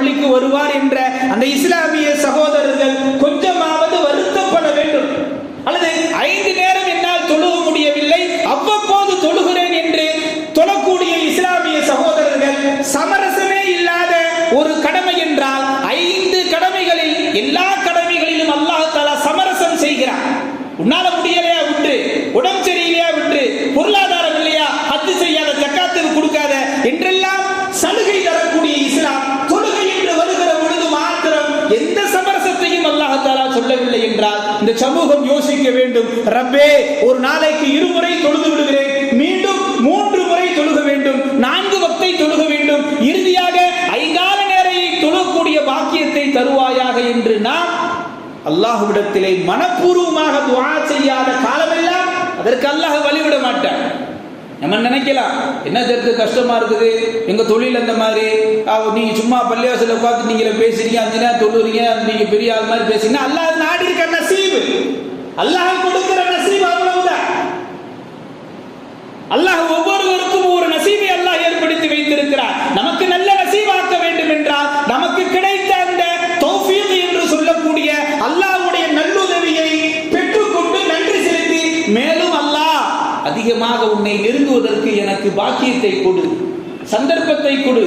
பள்ளிக்கு வருவார் என்ற அந்த இஸ்லாமிய சகோதரர்கள் கொஞ்சமாவது வருத்தப்பட வேண்டும். அல்லது ஐந்து நேரம் என்னால் தொழுக முடியவில்லை அவ்வப்போது தொழுகிறேன் என்று தொழக்கூடிய இஸ்லாமிய சகோதரர்கள் சமரசமே இல்லாத ஒரு கடமை என்றால் ஐந்து கடமைகளில் எல்லா கடமைகளிலும் அல்லாஹ் சமரசம் செய்கிறார் உன்னால இந்த சமூகம் யோசிக்க வேண்டும். ரப்பே ஒரு நாளைக்கு இருமுறை தொழுது விடுகிறேன். மீண்டும் மூன்று முறை தொழுக வேண்டும். நான்கு வக்தை தொழுக வேண்டும். இறுதியாக ஐங்கால நேரையை தொழக்கூடிய பாக்கியத்தை தருவாயாக என்று நாம் அல்லாஹுவிடத்திலே மனப்பூர்வமாக துவா செய்யாத காலமெல்லாம் அதற்கு அல்லாஹ் வழிவிட மாட்டான். நம்ம நினைக்கலாம் என்ன தெரிஞ்சு கஷ்டமா இருக்குது? எங்க தொழில் அந்த மாதிரி. நீங்க சும்மா பள்ளிவாசல உட்காந்து நீங்க பேசுறீங்க அஞ்சு நேரம் தொழுறீங்க நீங்க பெரிய ஆள் மாதிரி பேசுறீங்கன்னா அல்லாஹ் நசீபு அல்லாஹ் கொடுக்கிற நசீபு அவ்வளவுதான். அல்லாஹ் ஒவ்வொருவருக்கும் ஒரு நசீபை அல்லாஹ் ஏற்படுத்தி வைத்திருக்கிறார். நமக்கு நல்ல நசீபாக்க வேண்டும் என்றால் நமக்கு கிடைத்த அந்த தௌஃபீக் என்று சொல்லக்கூடிய அல்லாஹ்வுடைய நல்லுதவியை பெற்றுக்கொண்டு நன்றி செலுத்தி மேலும் அல்லாஹ் அதிகமாக உன்னை நெருங்குவதற்கு எனக்கு பாக்கியத்தை கொடு சந்தர்ப்பத்தை கொடு.